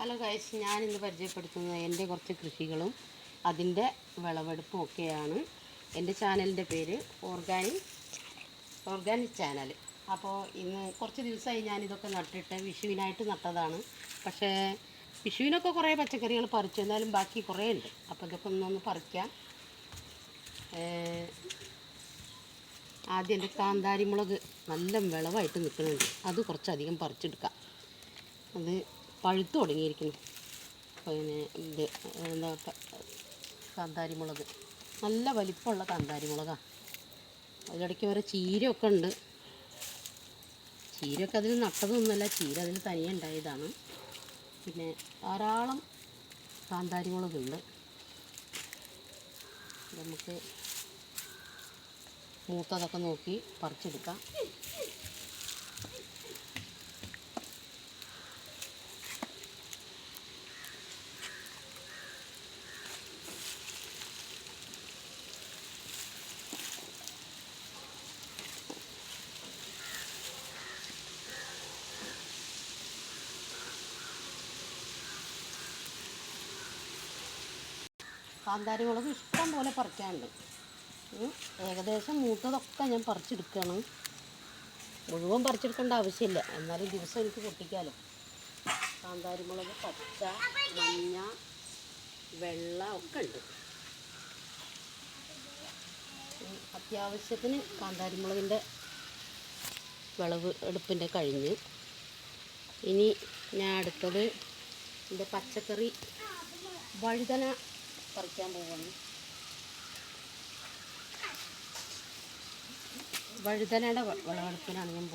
Hello guys ഞാൻ ഇന്ന് പരിചയപ്പെടുത്തുന്നത് എന്റെ കുറച്ച് കൃഷികളും അതിന്റെ വിളവെടുപ്പും ഒക്കെയാണ്. എന്റെ ചാനലിന്റെ പേര് ഓർഗാനിക് ഓർഗാനിക് ചാനൽ. അപ്പോൾ ഇന്ന് കുറച്ച് ദിവസമായി ഞാനിതൊക്കെ നട്ടിട്ട് വിഷുവിനായിട്ട് നട്ടതാണ്. പക്ഷേ വിഷുവിനൊക്കെ കുറേ പച്ചക്കറികൾ പറിച്ചു. എന്നാലും ബാക്കി കുറേ ഉണ്ട്. അപ്പോൾ ഇതൊക്കെ ഒന്നൊന്ന് പറിക്കാം. ആദ്യം എന്റെ കാന്താരിമുളക് നല്ല വിളവായിട്ട് നിൽക്കുന്നുണ്ട്. അത് കുറച്ചധികം പറിച്ചെടുക്കാം. അത് പഴുത്ത് തുടങ്ങിയിരിക്കുന്നു. പിന്നെ ഇത് എന്താ കാന്താരിമുളക്. നല്ല വലിപ്പമുള്ള കാന്താരിമുളകാണ് അതിലിടയ്ക്ക് വേറെ ചീരയൊക്കെ ഉണ്ട്. ചീരയൊക്കെ അതിൽ നട്ടതൊന്നുമല്ല ചീര അതിൽ തനിയെ ഉണ്ടായതാണ്. പിന്നെ ധാരാളം കാന്താരിമുളകുണ്ട്. നമുക്ക് മൂത്തതൊക്കെ നോക്കി പറിച്ചെടുക്കാം. കാന്താരി മുളക് ഇഷ്ടം പോലെ പറിക്കാനുണ്ട് ഏകദേശം മൂത്തതൊക്കെ ഞാൻ പറിച്ചെടുക്കുകയാണ് മുഴുവൻ പറിച്ചെടുക്കേണ്ട ആവശ്യമില്ല. എന്നാലും ദിവസം എനിക്ക് പൊട്ടിക്കാലോ. കാന്താരി മുളക് പച്ച മഞ്ഞ വെള്ള ഒക്കെ ഉണ്ട്. അത്യാവശ്യത്തിന് കാന്താരി മുളകിന്റെ വിളവ് എടുപ്പിന്റെ കഴിഞ്ഞ്. ഇനി ഞാൻ അടുത്തത് എന്റെ പച്ചക്കറി വഴുതന പറിക്കാൻ പോവാണ്. വഴുതനയുടെ വിളവെടുപ്പിനാണ് ഞാൻ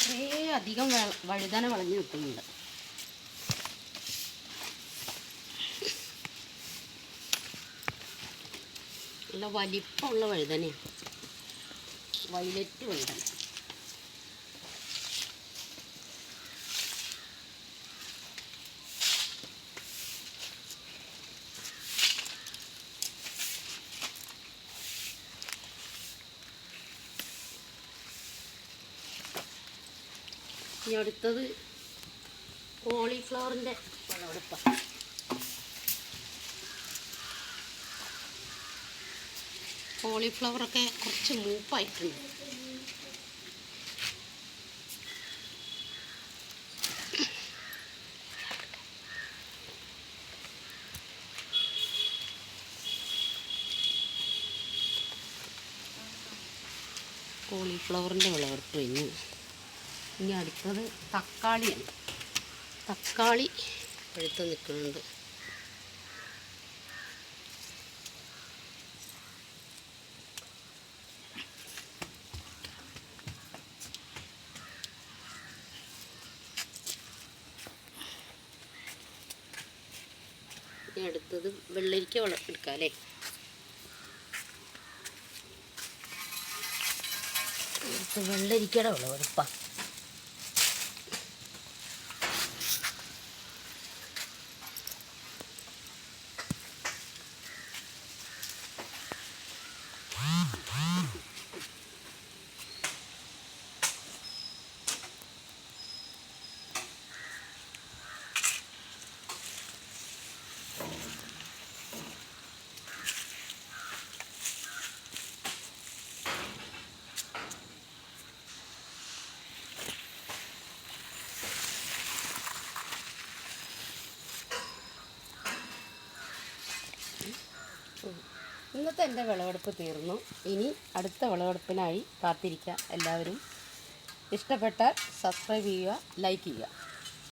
കുറേ അധികം വഴുതന വിളഞ്ഞു നിൽക്കുന്നുണ്ട്. നല്ല വലിപ്പമുള്ള വഴുതനയാണ് വൈലറ്റ് വഴുതന ഇനി അടുത്തത് കോളിഫ്ലവറിന്റെ വിളവെടുപ്പാണ് കോളിഫ്ലവറൊക്കെ കുറച്ച് മൂപ്പായിട്ടുണ്ട്. കോളിഫ്ലവറിന്റെ വിളവെടുപ്പ് കഴിഞ്ഞു. ഇനി അടുത്തത് തക്കാളിയാണ്. തക്കാളി പഴുത്ത് നിൽക്കുന്നുണ്ട്. ഇനി അടുത്തത് വെള്ളരിക്ക വളം എടുക്കാം അല്ലേ? വെള്ളരിക്കട വെള്ളരിക്കയുടെ വിളവെടുപ്പാ ഇന്നത്തെ എന്റെ വിളവെടുപ്പ് തീർന്നു. ഇനി അടുത്ത വിളവെടുപ്പിനായി കാത്തിരിക്കുക എല്ലാവരും. ഇഷ്ടപ്പെട്ടാൽ സബ്സ്ക്രൈബ് ചെയ്യുക ലൈക്ക് ചെയ്യുക.